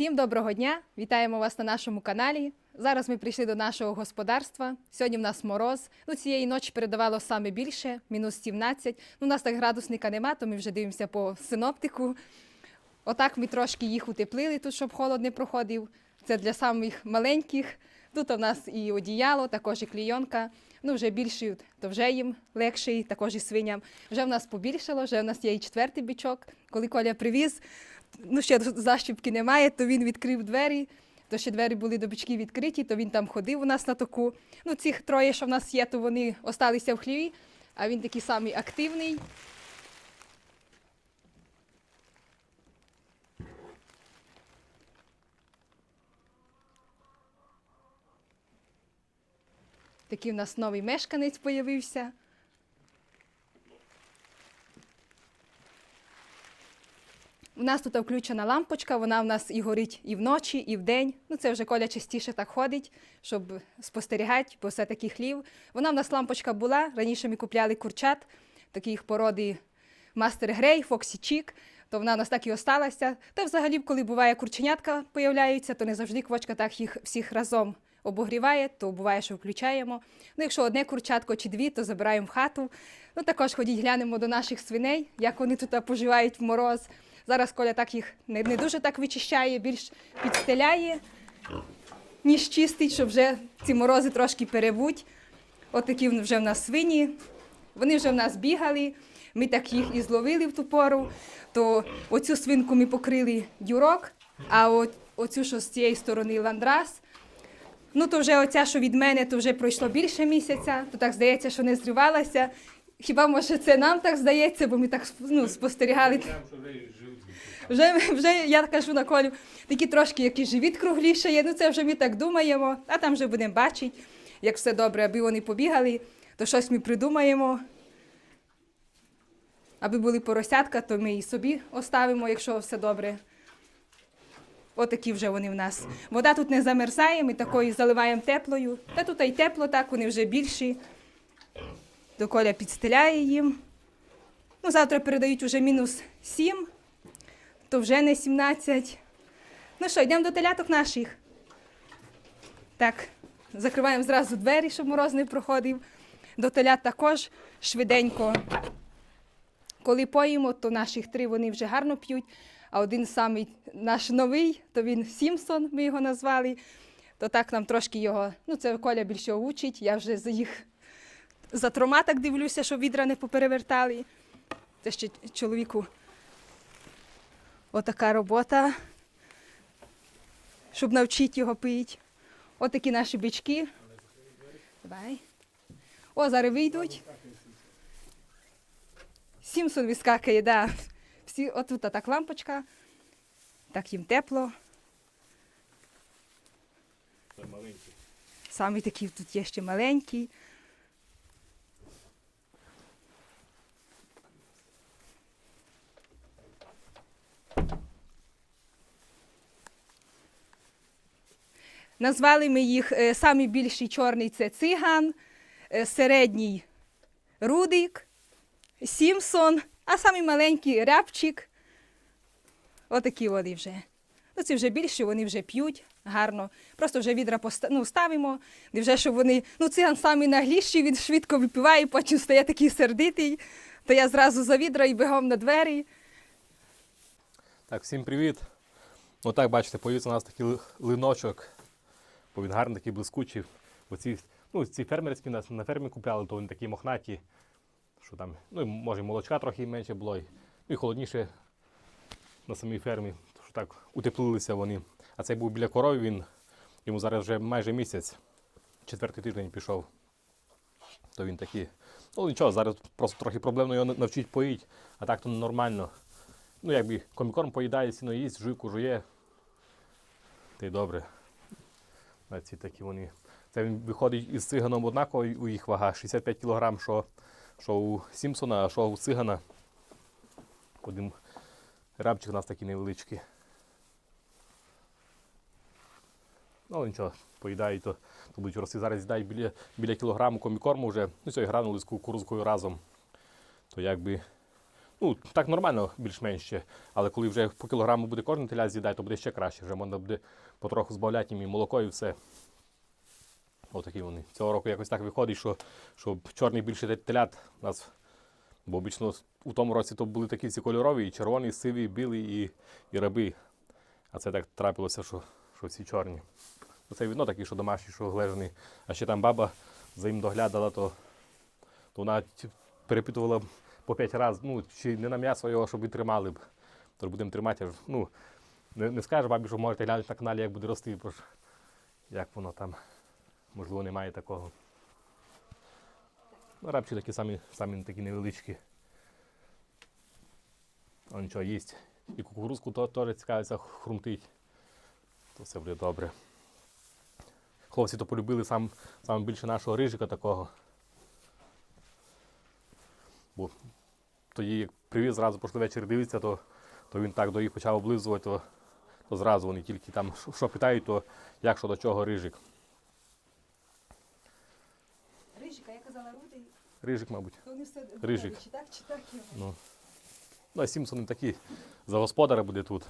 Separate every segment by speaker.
Speaker 1: Всім доброго дня! Вітаємо вас на нашому каналі. Зараз ми прийшли до нашого господарства. Сьогодні в нас мороз. Ну, цієї ночі передавало саме більше, мінус 17. Ну, у нас так градусника нема, то ми вже дивимося по синоптику. Отак ми трошки їх утеплили тут, щоб холод не проходив. Це для самих маленьких. Тут у нас і одіяло, також і клійонка. Ну, вже більші, то вже їм легше, і також і свиням. Вже в нас побільшало, вже в нас є і четвертий бічок. Коли Коля привіз, ну ще защіпки немає, то він відкрив двері. То ще двері були до бічки відкриті, то він там ходив у нас на таку. Ну, цих троє, що в нас є, то вони осталися в хліві, а він такий самий активний. Такий у нас новий мешканець появився. У нас тут включена лампочка, вона в нас і горить і вночі, і вдень. Ну, це вже Коля частіше так ходить, щоб спостерігати, бо все таки хлів. Вона в нас лампочка була. Раніше ми купляли курчат, таких породи Мастер Грей, Фоксі Чік, то вона в нас так і осталася. Та взагалі, коли буває курченятка появляються, то не завжди квочка так їх всіх разом обогріває, то буває, що включаємо. Ну, якщо одне курчатко чи дві, то забираємо в хату. Ну, також ходіть глянемо до наших свиней, як вони тут поживають в мороз. Зараз Коля так їх не, не дуже так вичищає, більш підстеляє, ніж чистить, щоб вже ці морози трошки перебуть. От такі вже в нас свині. Вони вже в нас бігали. Ми так їх і зловили в ту пору. То оцю свинку ми покрили дюрок, а от, оцю, що з цієї сторони ландрас. Ну, то вже оця, що від мене, то вже пройшло більше місяця, то так здається, що не зривалася. Хіба може це нам так здається, бо ми так ну, спостерігали. Вже, вже я кажу на колю, такі трошки якийсь живіт кругліше є. Ну це вже ми так думаємо, а там вже будемо бачити, як все добре, аби вони побігали, то щось ми придумаємо. Аби були поросятка, то ми і собі оставимо, якщо все добре. Отакі вже вони в нас. Вода тут не замерзає, ми такою заливаємо теплою. Та тут і тепло, так, вони вже більші. До коля підстеляє їм. Ну, завтра передають вже мінус 7, то вже не 17. Ну що, йдемо до теляток наших. Так, закриваємо зразу двері, щоб мороз не проходив. До телят також швиденько. Коли поїмо, то наших три вони вже гарно п'ють. А один самий наш новий, то він Сімсон, ми його назвали. То так нам трошки його, ну це Коля більше учить. Я вже за їх за трома так дивлюся, щоб відра не поперевертали. Це ще чоловіку отака робота, щоб навчити його пити. Отакі наші бички. Давай. О, зараз вийдуть. Сімсон вискакає, да. Всі, отут так лампочка, так їм тепло.
Speaker 2: Це маленький.
Speaker 1: Самий такий тут є ще маленький. Назвали ми їх е, самий більший чорний це циган, е, середній рудик, Сімсон, а самий маленький рябчик. Отакі вони вже. Ну, ці вже більші, вони вже п'ють гарно. Просто вже відра поста... ну, ставимо, де вже щоб вони. Ну, циган самий нагліший, він швидко випиває, потім стає такий сердитий. То я зразу за відра і бігом на двері.
Speaker 2: Так, всім привіт. Ну так, бачите, появився у нас такий линочок, він гарний такий блискучий. Оці, ну, ці фермерські нас на фермі купляли, то вони такі мохнаті, що там, ну, може, молочка трохи менше було, і, ну, і холодніше на самій фермі, що так утеплилися вони. А цей був біля корови, він йому зараз вже майже місяць, четвертий тиждень пішов. То він такий. Ну нічого, зараз просто трохи проблемно його навчити поїть, а так то нормально. Ну, якби комікорм поїдає, сіно їсть, жуйку жує. Та й добре. Ці такі вони. Це він виходить із циганом однаково, у їх вага 65 кг, що, що у Сімпсона, а що у цигана. Один рабчик у нас такий невеличкий. Ну, але нічого, поїдають, то, то будуть рости. Зараз з'їдають біля, біля кілограму комікорму вже, ну, цієї гранули з кукурузкою разом. То якби Ну, так нормально, більш-менш ще. Але коли вже по кілограму буде кожен теля з'їдати, то буде ще краще. Вже можна буде потроху збавляти їм і молоко, і все. Отакі вони. Цього року якось так виходить, що, що чорний більше телят нас. Бо обично у тому році то були такі всі кольорові, і червоні, і сиві, і білі, і, і раби. А це так трапилося, що, що всі чорні. Ну, Це видно такі, що домашні, що глежені. А ще там баба за їм доглядала, то, то вона перепитувала по п'ять разів, ну, чи не на м'ясо його, щоб і тримали б. Тож будемо тримати. Ну, не, не скажеш бабі, що можете глянути на каналі, як буде рости, бо ж як воно там. Можливо, немає такого. Ну, такі самі, самі такі невеличкі. А нічого їсть. І кукурузку теж цікавиться хрумтить. То все буде добре. Хлопці то полюбили сам, саме більше нашого рижика такого. Бо тоді, як привіз зразу пошли вечір дивитися, то, то він так до їх почав облизувати, то, то зразу вони тільки там, що питають, то як що до чого рижик.
Speaker 1: Рижика, я казала рудий,
Speaker 2: Рижик, мабуть.
Speaker 1: то вони все
Speaker 2: Рижик.
Speaker 1: чи так, чи так його.
Speaker 2: Ну, ну а Сімпсони такі за господаря буде тут.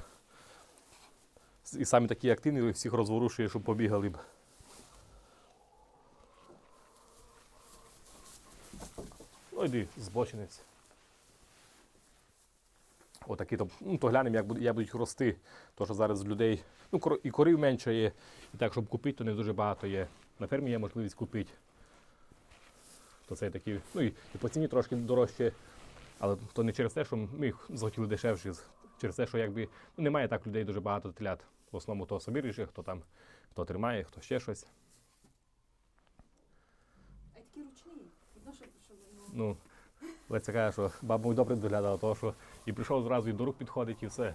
Speaker 2: І самі такі активні, всіх розворушує, щоб побігали б. Ну, йди, збочинець. Отакі то, ну, то глянемо, як, буде, як будуть рости. То, що зараз людей. Ну, і корів менше є, і так, щоб купити, то не дуже багато є. На фермі є можливість купити. То це такі, ну і, і по ціні трошки дорожче. Але то не через те, що ми їх захотіли дешевші, через те, що якби ну, немає так людей дуже багато телят. В основному то собі ріже, хто там, хто тримає, хто ще щось.
Speaker 1: А такі ручні. Видно, що, що ну,
Speaker 2: Ну, Леся каже, що баба добре доглядала, того, що і прийшов зразу і до рук підходить, і все.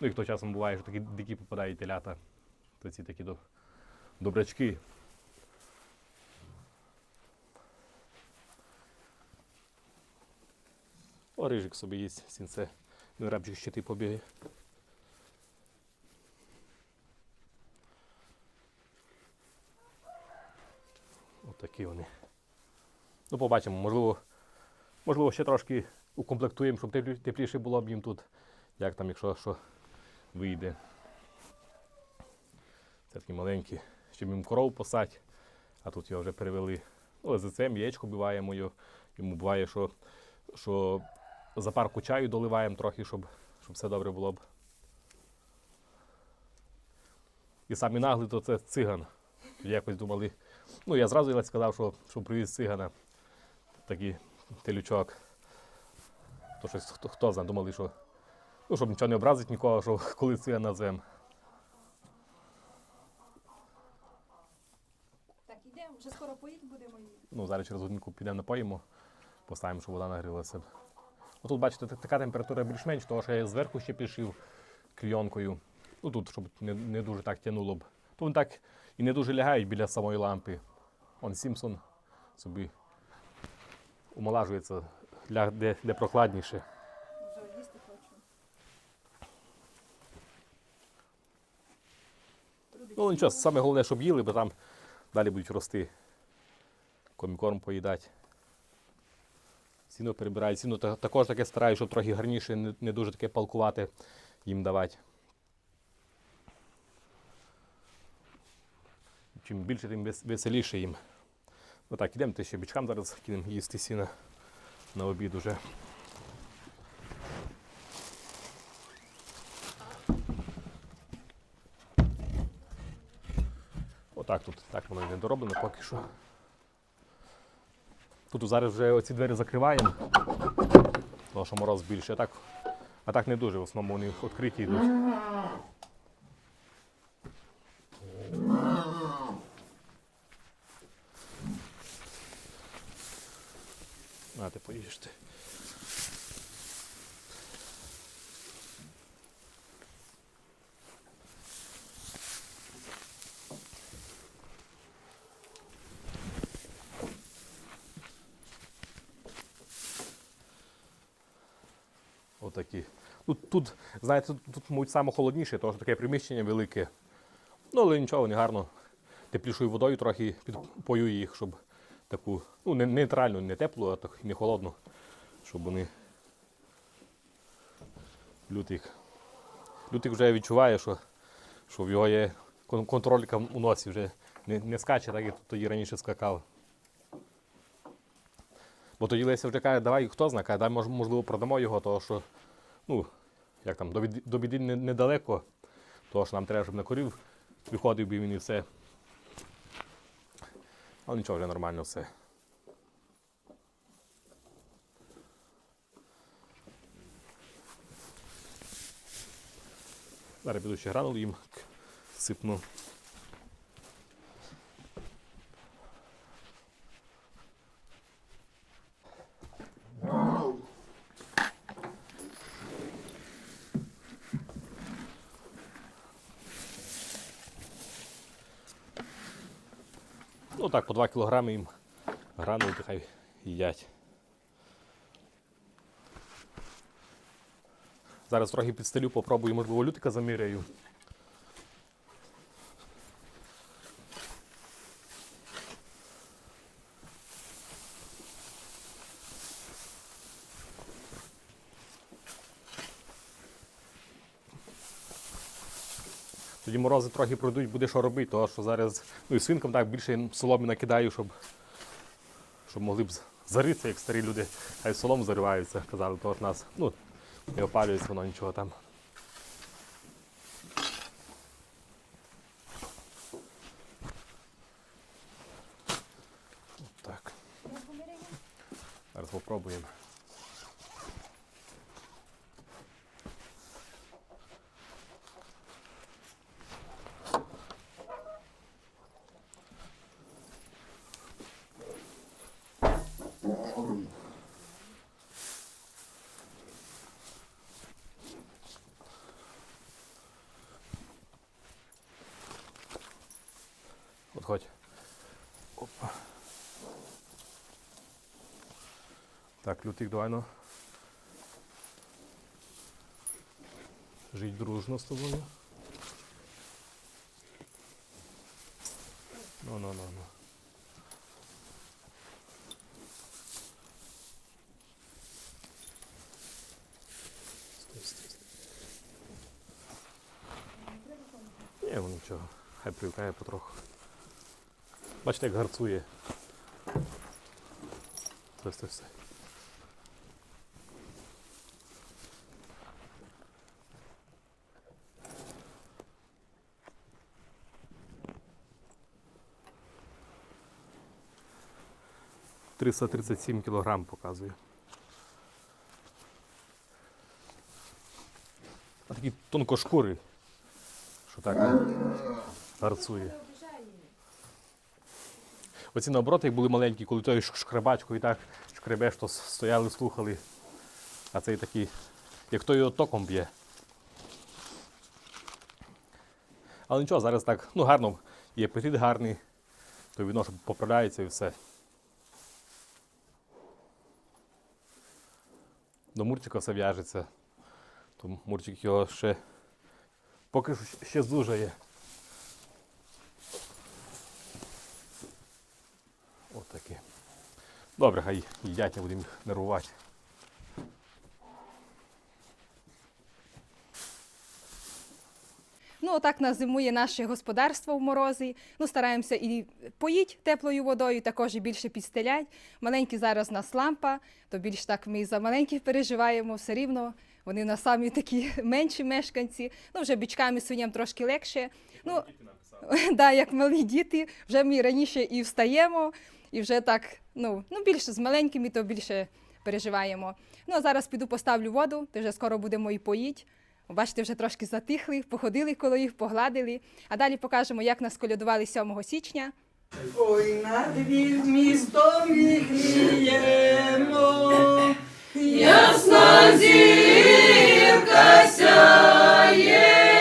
Speaker 2: Ну і хто часом буває, що такі дикі попадають телята, то ці такі до- добрячки. О, рижик собі їсть, сінце. Ну, рабчик ще ти побігає. Отакі вони. Ну, побачимо, можливо, можливо, ще трошки укомплектуємо, щоб тепліше було б їм тут. Як там, якщо що вийде. Це такі маленькі. Ще б їм коров посадь, а тут його вже перевели. Ну, за це яєчко биваємо його. Йому буває, що, що за парку чаю доливаємо трохи, щоб, щоб все добре було б. І самі наглі, то це циган. Якось думали. Ну, я зразу сказав, що, що привіз цигана. Такий телючок. То щось хто, хто знає, думали, що. Ну, щоб нічого не образить нікого, що коли циган назвем.
Speaker 1: так, ідемо, вже скоро поїть будемо.
Speaker 2: Ну, зараз через годинку підемо напоїмо, поставимо, щоб вода нагрілася. Ну, тут, бачите, така температура більш-менш, тому що я зверху ще пішив клійонкою. Ну тут, щоб не, не дуже так тянуло б. То вони так і не дуже лягають біля самої лампи. Он Сімпсон собі умолажується, ляг, де, де
Speaker 1: хочу.
Speaker 2: Ну нічого, саме головне, щоб їли, бо там далі будуть рости. Комікорм поїдать. Сіно перебирають. Сіно та- також таке стараю, щоб трохи гарніше, не, дуже таке палкувати їм давати. Чим більше, тим веселіше їм. Ну так, ідемо ще бічкам зараз кинемо їсти сіна на обід уже. Отак тут, так воно не дороблено поки що. Тут зараз вже оці двері закриваємо, тому що мороз більше. А так, а так не дуже, в основному вони відкриті йдуть. А, ти поїжте. Отакі. Тут, тут, знаєте, тут, мабуть, саме холодніше, тому що таке приміщення велике. Ну, але нічого, вони гарно теплішою водою трохи підпою їх, щоб таку, ну, не нейтральну, не теплу, а так, не холодну, щоб вони Лютик. Лютик вже відчуває, що, що в його є контролька у носі вже не, не скаче, так як тоді раніше скакав. Бо тоді Леся вже каже, давай хто знає, каже, дай можливо продамо його, того що ну, як там, до, біди- недалеко, того що нам треба, щоб на корів виходив би він і все. Але нічого, вже нормально все. Зараз піду ще гранулу їм сипну. Ну так, по 2 кілограми їм гранули, хай їдять. Зараз трохи підстелю, попробую, можливо, лютика заміряю. Морози трохи пройдуть, буде що робити, тому що зараз ну і свинкам так більше соломі накидаю, щоб, щоб могли б заритися, як старі люди, хай солому зариваються, казали, то от нас ну, не опалюється воно нічого там. От. Зараз попробуємо. Так, лютик, давай ну. Жить дружно з тобою. Ну, ну, ну, ну. Ні, воно нічого, хай привикає потроху. Бачите, як гарцує. Все, стой, стой. 337 кілограм показує. А такі тонкошкури, що так ну, гарцує. Оці наоборот, як були маленькі, коли тою шкребачкою так шкребеш, то стояли, слухали. А цей такий, як той його током б'є. Але нічого, зараз так, ну гарно, і апетит гарний, то віно поправляється і все. До Мурчика все в'яжеться. То Мурчик його ще поки що ще зужає. Отаке. Добре, хай їдять, не будемо їх нервувати.
Speaker 1: Ну, отак нас зимує наше господарство в морозі. Ну, стараємося і поїть теплою водою, також і більше підстелять. Маленькі зараз у нас лампа, то більш так ми і за маленьких переживаємо все рівно. Вони в нас самі такі менші мешканці. Ну, вже бічками свиням трошки легше. Ну, да, як малі діти, вже ми раніше і встаємо, і вже так, ну, ну більше з маленькими, то більше переживаємо. Ну, а зараз піду поставлю воду, то вже скоро будемо і поїть. Бачите, вже трошки затихли, походили коло їх, погладили. А далі покажемо, як нас колядували 7 січня.
Speaker 3: Ой, надвір містом віхліємо, ясна зірка сяє,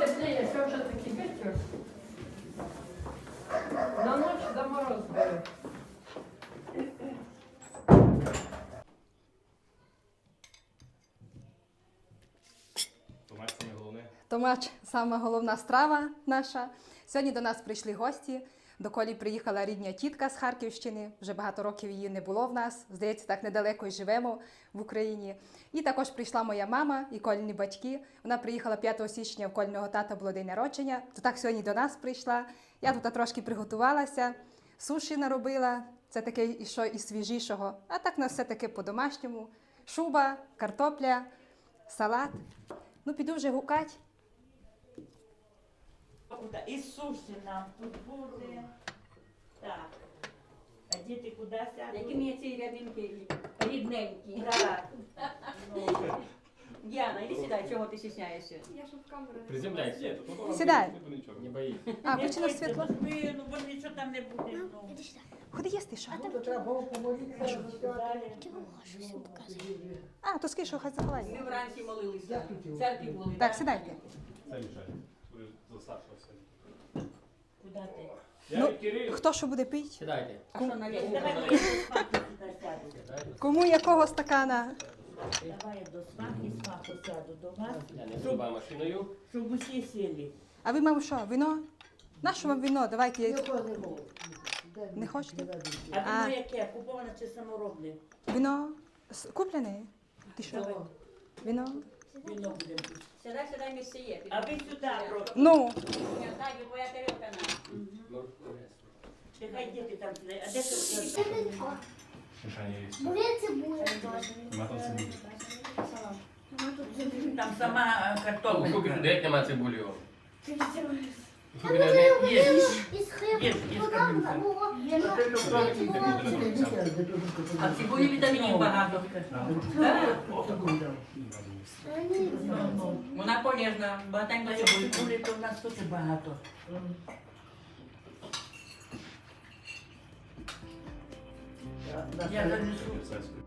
Speaker 4: тепліє, це вже таки ветер. На ночь до мороз
Speaker 2: берет. Не головне.
Speaker 1: Томач саме головна страва наша. Сьогодні до нас прийшли гості. До Колі приїхала рідня тітка з Харківщини. Вже багато років її не було в нас. Здається, так недалеко й живемо в Україні. І також прийшла моя мама і кольні батьки. Вона приїхала 5 січня в кольного тата було день народження. То так сьогодні до нас прийшла. Я тут трошки приготувалася, суші наробила. Це таке і що із свіжішого. А так на все таке по-домашньому. Шуба, картопля, салат. Ну, піду вже гукать.
Speaker 3: І суші нам тут буде. Так. А діти куди
Speaker 5: Які мені ці рядинки рідненькі.
Speaker 3: Так. Ну,
Speaker 5: Діана, іди сюди, чого ти стісняєшся?
Speaker 6: Приземляйся.
Speaker 1: Сідай.
Speaker 6: Не боись.
Speaker 1: А,
Speaker 3: не
Speaker 1: включено світло.
Speaker 3: ну, Ну, бо нічого там не буде. Ну,
Speaker 1: Ходи їсти, що?
Speaker 3: далі.
Speaker 1: А, то скажи, що хай заховається.
Speaker 5: Ми вранці молилися. В церкві були.
Speaker 1: Так, сідайте.
Speaker 2: Це мішає. За старшого.
Speaker 3: Куди ти?
Speaker 1: Ну, Хто що буде пити?
Speaker 6: Сідайте.
Speaker 5: А що на
Speaker 3: Давай до смаку сюди сяду.
Speaker 1: Кому якого стакана?
Speaker 3: Давай я до смаку смаку сяду до вас,
Speaker 6: Я не машиною.
Speaker 3: щоб усі сіли.
Speaker 1: А ви, мам, що, вино? На що вам вино? Давайте. я- Не хочете?
Speaker 3: А
Speaker 1: А.
Speaker 3: воно яке? Куповане чи саморобне?
Speaker 1: Вино с- куплене? Ти що?
Speaker 3: Давай,
Speaker 1: Вино?
Speaker 3: Вино будемо пити.
Speaker 5: Сідай, сідай, місце є.
Speaker 3: А ви сюди просто.
Speaker 1: Ну,
Speaker 5: Я знаю, твоя тарілка на.
Speaker 6: Ну,
Speaker 3: Нехай діти там сидять. А де ти?
Speaker 2: Мішання є.
Speaker 7: Буря цибуля.
Speaker 2: Нема там цибулі.
Speaker 3: Там сама е,
Speaker 6: ну, Скільки
Speaker 3: картопля.
Speaker 6: людей нема цибулі?
Speaker 7: Є.
Speaker 6: Скільки людей? Є.
Speaker 7: Із хліба.
Speaker 3: Є, є картопля.
Speaker 7: було.
Speaker 3: А в цибулі вітамінів багато.
Speaker 5: Вона полезна, багатенько
Speaker 3: цибульку. то в нас тут багато. Я занесу.